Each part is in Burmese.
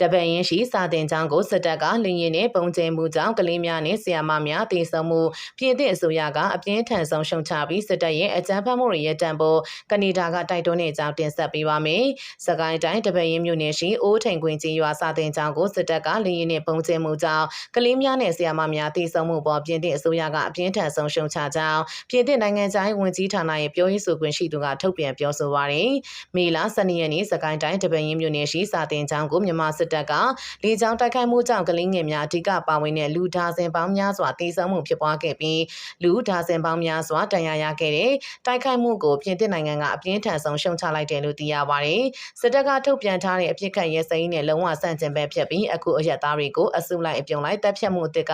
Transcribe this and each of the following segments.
တပန်ရင်ရှိစာတင်ချောင်းကိုစစ်တပ်ကလင်းရင်နဲ့ပုံကျဲမှုကြောင့်ကလေးများနဲ့ဆရာမများတည်ဆုံမှုပြည်သည့်အစိုးရကအပြင်းထန်ဆုံးရှုံချပြီးစစ်တပ်ရဲ့အကြမ်းဖက်မှုတွေရဲ့တံပိုးကနေဒါကတိုက်တွန်းနေကြောင်းတင်ဆက်ပေးပါမယ်။စကိုင်းတိုင်းတပန်ရင်မြို့နယ်ရှိအိုးထိန်ကွင်းကြီးရွာစာတင်ချောင်းကိုစစ်တပ်ကလင်းရင်နဲ့ပုံကျဲမှုကြောင့်ကလေးများနဲ့ဆရာမများတည်ဆုံမှုပေါ်ပြည်သည့်အစိုးရကအပြင်းထန်ဆုံးရှုံချကြောင်းပြည်သည့်နိုင်ငံခြားရေးဝန်ကြီးဌာနရဲ့ပြောရေးဆိုခွင့်ရှိသူကထုတ်ပြန်ပြောဆိုပါရယ်။မေလ12ရက်နေ့စကိုင်းတိုင်းတပန်ရင်မြို့နယ်ရှိစာတင်ချောင်းကိုမြန်မာစစ်တပ်ကလေကြောင်းတိုက်ခိုက်မှုကြောင့်ကလေးငယ်များအဓိကပါဝင်တဲ့လူဒါဇင်ပေါင်းများစွာတေဆုံးမှုဖြစ်ပွားခဲ့ပြီးလူဒါဇင်ပေါင်းများစွာတန်ရာရခဲ့တဲ့တိုက်ခိုက်မှုကိုပြင်သစ်နိုင်ငံကအပြင်းထန်ဆုံးရှုံချလိုက်တယ်လို့သိရပါတယ်။စစ်တပ်ကထုတ်ပြန်ထားတဲ့အပြစ်ခတ်ရဲစိမ်းနဲ့လုံးဝဆန့်ကျင်ဘက်ဖြစ်ပြီးအခုအရက်သားတွေကိုအစုလိုက်အပြုံလိုက်တပ်ဖြတ်မှုအစ်က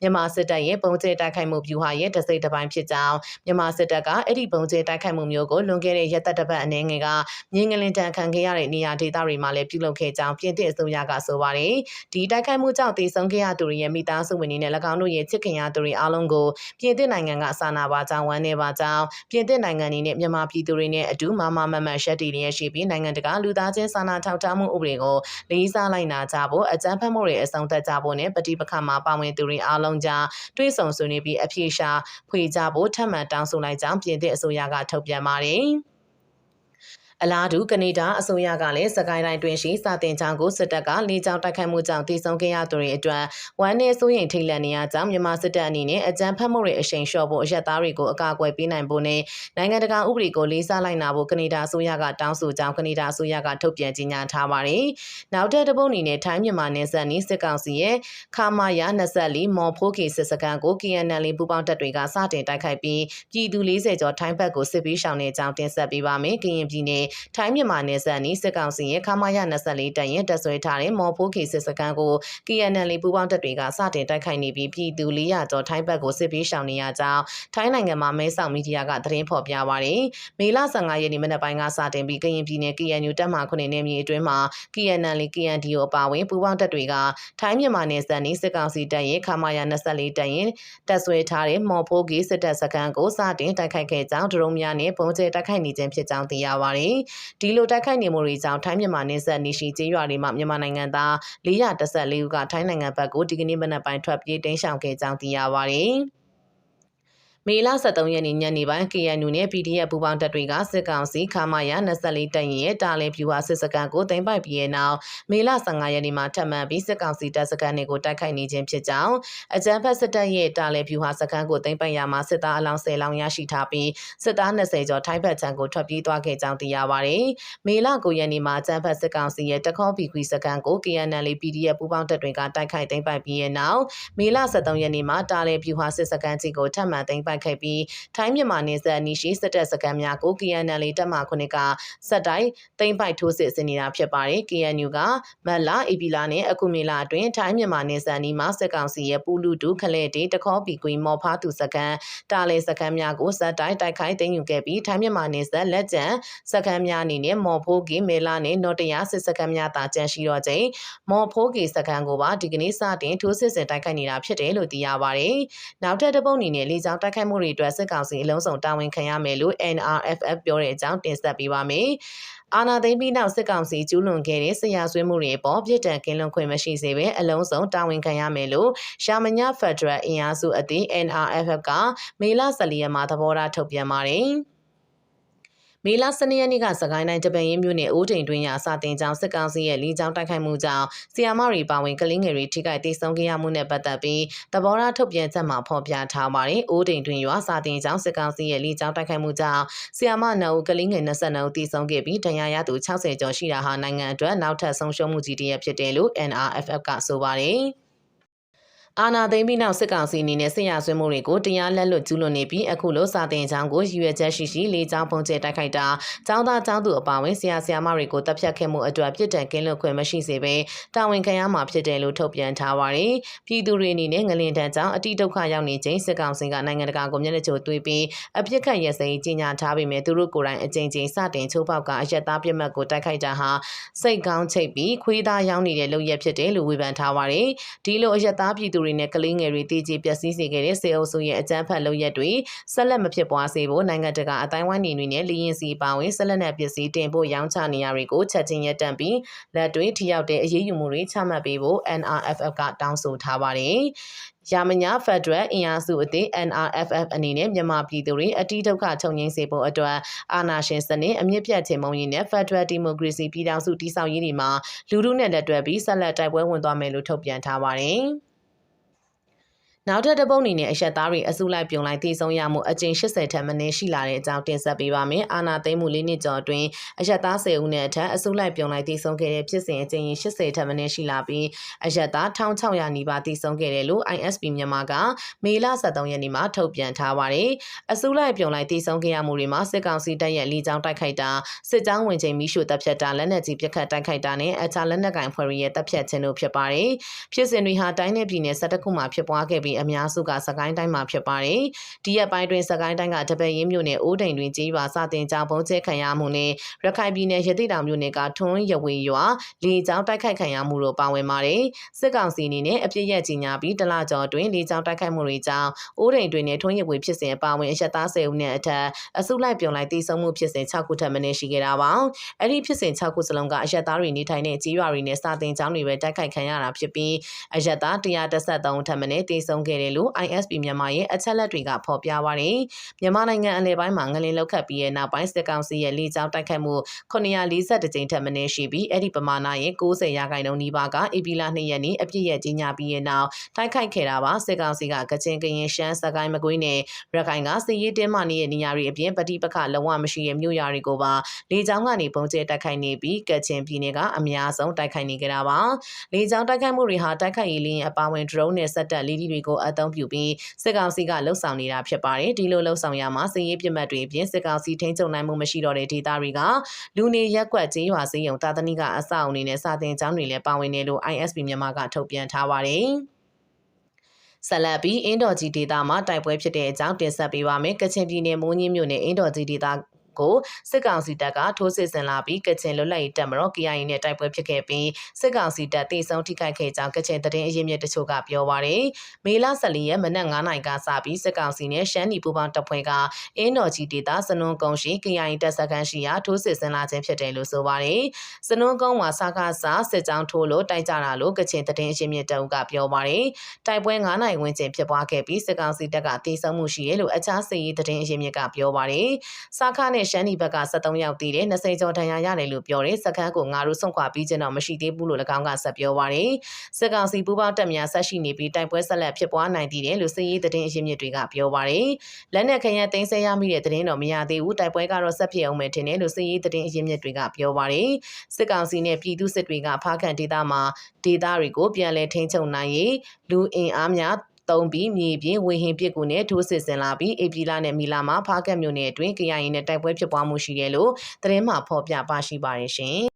မြန်မာစစ်တပ်ရဲ့ပုံကျဲတိုက်ခိုက်မှုဗျူဟာရဲ့တစိမ့်တစ်ပိုင်းဖြစ်ကြောင်းမြန်မာစစ်တပ်ကအဲ့ဒီပုံကျဲတိုက်ခိုက်မှုမျိုးကိုလွန်ခဲ့တဲ့ရက်သက်တစ်ပတ်အနေငယ်ကမြင်းငလင်တန်ခံခဲ့ရတဲ့နေရာဒေသတွေမှာလည်းပြုလုပ်ခဲ့ကြောင်းပြင်သစ်အစိုးရကဆိုပါတယ်။ဒီတိုက်ခိုက်မှုကြောင့်တည်ဆုံခဲ့ရသူတွေရဲ့မိသားစုဝင်တွေနဲ့၎င်းတို့ရဲ့ချစ်ခင်ရသူတွေအားလုံးကိုပြင်သစ်နိုင်ငံကစာနာပါကြောင်းဝမ်းနည်းပါကြောင်းပြင်သစ်နိုင်ငံအနေနဲ့မြန်မာပြည်သူတွေနဲ့အတူမမမမရှက်တီလျက်ရှိပြီးနိုင်ငံတကာလူသားချင်းစာနာထောက်ထားမှုဥပဒေကိုလေးစားလိုက်နာကြဖို့အကြမ်းဖက်မှုတွေအဆုံးသတ်ကြဖို့နဲ့ပဋိပက္ခမှာပါဝင်သူတွေအားလုံးကြားတွဲဆုံဆွေးနွေးပြီးအပြေရှားဖွေကြဖို့ထပ်မံတောင်းဆိုလိုက်ကြောင်းပြင်သစ်အစိုးရကထုတ်ပြန်ပါတယ်။ အလားတူကနေဒါအစိုးရကလည်းစကိုင်းတိုင်းတွင်ရှိစာတင်ချောင်းကိုစစ်တပ်ကလေကြောင်းတိုက်ခိုက်မှုကြောင့်တည်ဆုံခဲ့ရသူတွေအတွက်ဝမ်းနည်းစိုးရိမ်ထိတ်လန့်နေရကြောင်းမြန်မာစစ်တပ်အနေနဲ့အကြမ်းဖက်မှုတွေအရှိန်လျှော့ဖို့အရက်သားတွေကိုအကာအကွယ်ပေးနိုင်ဖို့နဲ့နိုင်ငံတကာဥပဒေကိုလေးစားလိုက်နာဖို့ကနေဒါအစိုးရကတောင်းဆိုကြောင်းကနေဒါအစိုးရကထုတ်ပြန်ကြေညာထားပါတယ်။နောက်ထပ်တစ်ပုတ်အနေနဲ့ထိုင်းမြန်မာနယ်စပ်နီးစစ်ကောင်စီရဲ့ခမာယာ24မော်ဖိုးကေစစ်စကန်ကို KNL ပူးပေါင်းတပ်တွေကစတင်တိုက်ခိုက်ပြီးပြည်သူ40ကျော်ထိုင်းဘက်ကိုစစ်ပေးရှောင်နေကြောင်းတင်ဆက်ပေးပါမယ်။ကရင်ပြည်နယ်ထိုင်းမြန်မာနယ်စပ်နီးစစ်ကောင်စီရဲ့ခမာရ24တန်ရင်တက်ဆွဲထားတဲ့မော်ဖိုးခေစစ်စကန်ကို KNL ပူးပေါင်းတပ်တွေကစတင်တိုက်ခိုက်နေပြီးပြည်သူ400ကျော်ထိုင်းဘက်ကိုစစ်ပေးရှောင်နေရကြောင်းထိုင်းနိုင်ငံမှာမဲဆောက်မီဒီယာကသတင်းဖော်ပြပါတယ်။မေလ15ရက်နေ့မနက်ပိုင်းကစတင်ပြီးကရင်ပြည်နယ် KNU တပ်မှ9နယ်မြေအတွင်းမှာ KNL KNDO အပါအဝင်ပူးပေါင်းတပ်တွေကထိုင်းမြန်မာနယ်စပ်နီးစစ်ကောင်စီတပ်ရဲ့ခမာရ24တန်ရင်တက်ဆွဲထားတဲ့မော်ဖိုးခေစစ်တပ်စကန်ကိုစတင်တိုက်ခိုက်ခဲ့ကြောင်းဒရုန်းများနဲ့ပုံကျဲတိုက်ခိုက်နေခြင်းဖြစ်ကြောင်းသိရပါတယ်။ဒီလိုတိုက်ခိုက်နေမှုတွေကြောင့်ထိုင်းမြန်မာနယ်စပ်နေရှိကျေးရွာတွေမှာမြန်မာနိုင်ငံသား414ဦးကထိုင်းနိုင်ငံဘက်ကိုဒီကနေ့မနက်ပိုင်းထွက်ပြေးတိမ်းရှောင်ခဲ့ကြောင်းသိရပါတယ်။ မေလ23ရက်နေ့ညနေပိုင်း KNU နဲ့ PDF ပူးပေါင်းတပ်တွေကစစ်ကောင်စီခမာယာ24တပ်ရင်ရဲ့တာလင်ဖြူဟာစစ်စကန်ကိုသိမ်းပိုက်ပြီးတဲ့နောက်မေလ15ရက်နေ့မှာထပ်မံပြီးစစ်ကောင်စီတပ်စကန်တွေကိုတိုက်ခိုက်နေခြင်းဖြစ်ကြောင်းအကြမ်းဖက်စစ်တပ်ရဲ့တာလင်ဖြူဟာစကန်ကိုသိမ်းပိုက်ရမှာစစ်သားအလောင်း10လောင်းရရှိထားပြီးစစ်သား20ကျော်ထိုင်းဘက်ခြမ်းကိုထွက်ပြေးသွားခဲ့ကြောင်းသိရပါတယ်။မေလ9ရက်နေ့မှာအကြမ်းဖက်စစ်ကောင်စီရဲ့တခေါပီခွီစကန်ကို KNL PDF ပူးပေါင်းတပ်တွေကတိုက်ခိုက်သိမ်းပိုက်ပြီးတဲ့နောက်မေလ23ရက်နေ့မှာတာလင်ဖြူဟာစစ်စကန်ကြီးကိုထပ်မံသိမ်းပိုက်ခဲ့ပြီးထိုင်းမြန်မာနယ်စပ်အနီးရှိစစ်တပ်စခန်းများကို KNL တပ်မှခုနှစ်ကစက်တိုင်းသိမ်းပိုက်ထိုးစစ်ဆင်နေတာဖြစ်ပါတယ်။ KNU ကမက်လာအေပီလာနဲ့အခုမေလာအတွင်းထိုင်းမြန်မာနယ်စပ်အနီးမှာစစ်ကောင်စီရဲ့ပူလူတူခလဲတေတခေါပီကွေမော်ဖားသူစခန်းတာလေစခန်းများကိုစက်တိုင်းတိုက်ခိုက်သိမ်းယူခဲ့ပြီးထိုင်းမြန်မာနယ်စပ်လက်ကျန်စခန်းများအနေနဲ့မော်ဖိုးကီမေလာနဲ့နော်တရာစစ်စခန်းများသာကျန်ရှိတော့ချိန်မော်ဖိုးကီစခန်းကိုပါဒီကနေ့စတင်ထိုးစစ်ဆင်တိုက်ခိုက်နေတာဖြစ်တယ်လို့သိရပါတယ်။နောက်ထပ်တစ်ပုတ်အနေနဲ့လေကြောင်းတိုက်ခိုက်မှုတွေအတွက်စစ်ကောင်စီအလုံးစုံတာဝန်ခံရမယ်လို့ NRFF ပြောတဲ့အကြောင်းတင်ဆက်ပေးပါမယ်။အာနာသိန်းပြီးနောက်စစ်ကောင်စီကျူးလွန်ခဲ့တဲ့ဆရာဆွေးမှုတွေအပေါ်ပြည်တံကင်းလွန်ခွင့်မရှိစေဘဲအလုံးစုံတာဝန်ခံရမယ်လို့ရှာမညာဖက်ဒရယ်အင်အားစုအသင်း NRFF ကမေလ14ရက်မှာသဘောထားထုတ်ပြန်ပါတယ်။ မေလ12ရက်နေ့ကစကိုင်းတိုင်းတပန်ရင်မြို့နယ်အိုးတိန်တွင်ရစာတင်ကြောင်းစစ်ကောင်စီရဲ့လီကြောင်းတိုက်ခိုက်မှုကြောင့်ဆီယာမတွေပါဝင်ကလင်းငယ်တွေထိခိုက်ဒေဆုံးခဲ့ရမှုနဲ့ပတ်သက်ပြီးသဘောထားထုတ်ပြန်ချက်မှာဖော်ပြထားပါတယ်။အိုးတိန်တွင်ရစာတင်ကြောင်းစစ်ကောင်စီရဲ့လီကြောင်းတိုက်ခိုက်မှုကြောင့်ဆီယာမနှုတ်ကလင်းငယ်22ဦးဒေဆုံးခဲ့ပြီးဒဏ်ရာရသူ60ကျော်ရှိတာဟာနိုင်ငံအတွက်နောက်ထပ်ဆုံးရှုံးမှုကြီးတစ်ရပ်ဖြစ်တယ်လို့ NRFF ကဆိုပါတယ်။ အာနာသိမ့်ပြီးနောက်စစ်ကောင်စီအနေနဲ့ဆင်ရဆွေးမှုတွေကိုတရားလက်လွတ်ကျူးလွန်နေပြီးအခုလိုစာတင်ချောင်းကိုရည်ရွယ်ချက်ရှိရှိလေးချောင်းပုံကျဲတိုက်ခိုက်တာចောင်းသားចောင်းသူအပါဝင်ဆရာဆရာမတွေကိုတပ်ဖြတ်ခဲ့မှုအတွက်ပြစ်ဒဏ်ကင်းလွတ်ခွင့်မရှိစေဘဲတာဝန်ခံရမှာဖြစ်တယ်လို့ထုတ်ပြန်ထားပါတယ်။ပြည်သူတွေအနေနဲ့ငလင်တန်းကြောင့်အတိဒုက္ခရောက်နေခြင်းစစ်ကောင်စီကနိုင်ငံတကာကိုမျက်နှာချိုသွေးပြီးအပြစ်ခတ်ရစဲကြီးညာထားပေမဲ့သူတို့ကိုယ်တိုင်အကြိမ်ကြိမ်စတင်ချိုးပေါက်ကအယက်သားပြစ်မှတ်ကိုတိုက်ခိုက်တာဟာစိတ်ကောင်းချိတ်ပြီးခွေးသားရောင်းနေတဲ့လုပ်ရက်ဖြစ်တယ်လို့ဝေဖန်ထားပါတယ်။ဒီလိုအယက်သားပြည်သူတွေတွေနဲ့ကလေးငယ်တွေတည်ကြည်ပျက်စီးစေခဲ့တဲ့စေအုပ်စုရဲ့အကြမ်းဖက်လုပ်ရက်တွေဆက်လက်မဖြစ်ပွားစေဖို့နိုင်ငံတကာအတိုင်းဝိုင်းနေတွေနဲ့လီရင်စီပါဝင်ဆက်လက်နဲ့ပစ္စည်းတင်ဖို့ရောင်းချနေရတွေကိုချက်ချင်းရပ်တန့်ပြီးလက်တွေထိရောက်တဲ့အရေးယူမှုတွေချမှတ်ပေးဖို့ NRFF ကတောင်းဆိုထားပါတယ်။ရာမညာဖက်ဒရယ်အင်အားစုအသင်း NRFF အနေနဲ့မြန်မာပြည်သူတွေအတိဒုက္ခချုပ်ငြိမ်းစေဖို့အတွက်အာဏာရှင်စနစ်အမြင့်ပြတ်ခြင်းမုံရင်နဲ့ဖက်ဒရယ်ဒီမိုကရေစီပြည်ထောင်စုတည်ဆောက်ရေးတွေမှာလူထုနဲ့လက်တွဲပြီးဆက်လက်တိုက်ပွဲဝင်သွားမယ်လို့ထုတ်ပြန်ထားပါတယ်။ နောက်ထပ်တစ်ပုတ်အနေနဲ့အရက်သားတွေအစုလိုက်ပြုံလိုက်တည်ဆုံရမှုအကျဉ်80ထက်မနည်းရှိလာတဲ့အကြောင်းတင်ဆက်ပေးပါမယ်။အာနာသိမ့်မှုလေးနှစ်ကျော်အတွင်းအရက်သား10ဦးနဲ့အထက်အစုလိုက်ပြုံလိုက်တည်ဆုံခဲ့တဲ့ဖြစ်စဉ်အကျဉ်80ထက်မနည်းရှိလာပြီးအရက်သား1600နီးပါးတည်ဆုံခဲ့တယ်လို့ ISP မြန်မာကမေလ23ရက်နေ့မှာထုတ်ပြန်ထားပါတယ်။အစုလိုက်ပြုံလိုက်တည်ဆုံခဲ့ရမှုတွေမှာစစ်ကောင်စီတပ်ရဲ့လီကြောင်းတိုက်ခိုက်တာစစ်ကြောင်းဝင်ချိန်မိရှုတပ်ဖြတ်တာလက်နက်ကြီးပစ်ခတ်တိုက်ခိုက်တာနဲ့အခြားလက်နက်ကင်ဖွဲ့တွေရဲ့တပ်ဖြတ်ခြင်းတို့ဖြစ်ပါတယ်။ဖြစ်စဉ်တွေဟာတိုင်းနယ်ပြည်နယ်12ခုမှာဖြစ်ပွားခဲ့ပြီးအများစုကစကိုင်းတိုင်းမှာဖြစ်ပါတယ်။ဒီရက်ပိုင်းတွင်စကိုင်းတိုင်းကတပည့်ရင်းမြို့နယ်အိုးတိန်တွင်ကြေးရွာစတင်ကြောင်းပုံကျဲခံရမှုနဲ့ရခိုင်ပြည်နယ်ရတိတောင်မြို့နယ်ကထွန်းရဝေရွာလေကြောင်းတိုက်ခိုက်ခံရမှုတို့ပါဝင်ပါတယ်။စစ်ကောင်စီအနေနဲ့အပြစ်ရကြီးညာပြီးတလကျော်တွင်လေကြောင်းတိုက်ခိုက်မှုတွေကြောင့်အိုးတိန်တွင်နဲ့ထွန်းရဝေဖြစ်စဉ်အပါဝင်အရက်သား10ဦးနဲ့အထက်အစုလိုက်ပြုံလိုက်တည်ဆုံမှုဖြစ်စဉ်6ခုထပ်မင်းရှိခဲ့တာပါ။အဲ့ဒီဖြစ်စဉ်6ခုစလုံးကအရက်သားတွေနေထိုင်တဲ့ကြေးရွာတွေနဲ့စာတင်ကျောင်းတွေပဲတိုက်ခိုက်ခံရတာဖြစ်ပြီးအရက်သား133ထပ်မင်းတည်ဆုံခဲ့တယ်လို့ ISP မြန်မာရဲ့အချက်လက်တွေကဖော်ပြပါတယ်။မြန်မာနိုင်ငံအလဲပိုင်းမှာငလင်လောက်ခတ်ပြီးရဲ့နောက်ပိုင်းစစ်ကောင်စီရဲ့လေကြောင်းတိုက်ခတ်မှု940ကြိမ်ထက်မနည်းရှိပြီးအဲ့ဒီပမာဏရဲ့90ရာခိုင်နှုန်းနီးပါးကဧပြီလ2ရက်နေ့အပြည့်ရဲ့ကြီးညာပြီးရဲ့နောက်တိုက်ခိုက်ခဲ့တာပါစစ်ကောင်စီကကချင်ကရင်ရှမ်းစကိုင်းမကွေးနဲ့ရခိုင်ကစစ်ရေးတင်းမာနေတဲ့နေရာတွေအပြင်ပဋိပက္ခလုံးဝမရှိတဲ့မြို့ရွာတွေကိုပါလေကြောင်းကနေပုံကျဲတိုက်ခိုက်နေပြီးကချင်ပြည်နယ်ကအများဆုံးတိုက်ခိုက်နေကြတာပါလေကြောင်းတိုက်ခိုက်မှုတွေဟာတိုက်ခိုက်ရေးလင်းအပါဝင် drone နဲ့စက်တက်လေးတွေကိုအသုံးပြုပြီးစစ်ကောင်စီကလှုပ်ဆောင်နေတာဖြစ်ပါတယ်ဒီလိုလှုပ်ဆောင်ရမှာစစ်ရေးပြစ်မှတ်တွေအပြင်စစ်ကောင်စီထိန်းချုပ်နိုင်မှုမရှိတော့တဲ့ဒေသတွေကလူနေရက်ကွက်ကျေးရွာစေးရုံတာသနိကအဆောက်အုံတွေနဲ့စာတင်ကျောင်းတွေလည်းပါဝင်တယ်လို့ ISP မြန်မာကထုတ်ပြန်ထားပါတယ်ဆက်လက်ပြီးအင်းတော်ကြီးဒေသမှာတိုက်ပွဲဖြစ်တဲ့အကြောင်းတင်ဆက်ပေးပါမယ်။ကချင်ပြည်နယ်မိုးညင်းမြို့နယ်အင်းတော်ကြီးဒေသ ကိုစစ်ကောင်စီတပ်ကထိုးစစ်ဆင်လာပြီးကချင်လွတ်လပ်ရေးတပ်မတော် KIA နဲ့တိုက်ပွဲဖြစ်ခဲ့ပြီးစစ်ကောင်စီတပ်တိဆုံးထိခိုက်ခဲ့ကြောင်းကချင်သတင်းအရင်းမြစ်တချို့ကပြောပါရယ်မေလ14ရက်မနက်9:00နာရီကစပြီးစစ်ကောင်စီနဲ့ရှမ်းနီပူပေါင်းတပ်ဖွဲ့ကအင်းတော်ကြီးဒေသစနွန်ကုန်းရှိ KIA တပ်စခန်းရှိရာထိုးစစ်ဆင်လာခြင်းဖြစ်တယ်လို့ဆိုပါရယ်စနွန်ကုန်းမှာစကားစားစစ်ကြောင်းထိုးလို့တိုက်ကြတာလို့ကချင်သတင်းအရင်းမြစ်တအုပ်ကပြောပါရယ်တိုက်ပွဲ9နာရီဝန်းကျင်ဖြစ်ပွားခဲ့ပြီးစစ်ကောင်စီတပ်ကတိဆုံးမှုရှိတယ်လို့အခြားစစ်ရေးသတင်းအရင်းမြစ်ကပြောပါရယ်စခန်းနဲ့ရှမ်းနီဘက်က73ယောက်တည်တယ်20ကျော်ဒဏ်ရာရတယ်လို့ပြောတယ်စခန်းကိုငါတို့ဆုံးခွာပြီးကျတော့မရှိသေးဘူးလို့၎င်းကဆက်ပြောပါရယ်စစ်ကောင်စီပူးပေါင်းတပ်များဆက်ရှိနေပြီးတိုက်ပွဲဆက်လက်ဖြစ်ပွားနိုင်သေးတယ်လို့စစ်ရေးသတင်းအရင်းမြစ်တွေကပြောပါရယ်လက်နက်ခရမ်းသိမ်းဆည်းရမိတဲ့သတင်းတော့မရသေးဘူးတိုက်ပွဲကတော့ဆက်ဖြစ်အောင်မယ်ထင်တယ်လို့စစ်ရေးသတင်းအရင်းမြစ်တွေကပြောပါရယ်စစ်ကောင်စီနဲ့ပြည်သူစစ်တွေကဖားခန့်ဒေသမှာဒေသတွေကိုပြန်လည်ထိန်းချုပ်နိုင်ရေးလူအင်အားများ သုံးပြီးမြေပြင်ဝေဟင်ပစ်ကူနဲ့ထိုးစစ်ဆင်လာပြီးအေပီလာနဲ့မီလာမှာဖားကတ်မြို့နယ်အတွင်း KIA နဲ့တိုက်ပွဲဖြစ်ပွားမှုရှိတယ်လို့သတင်းမှဖော်ပြပါရှိပါတယ်ရှင်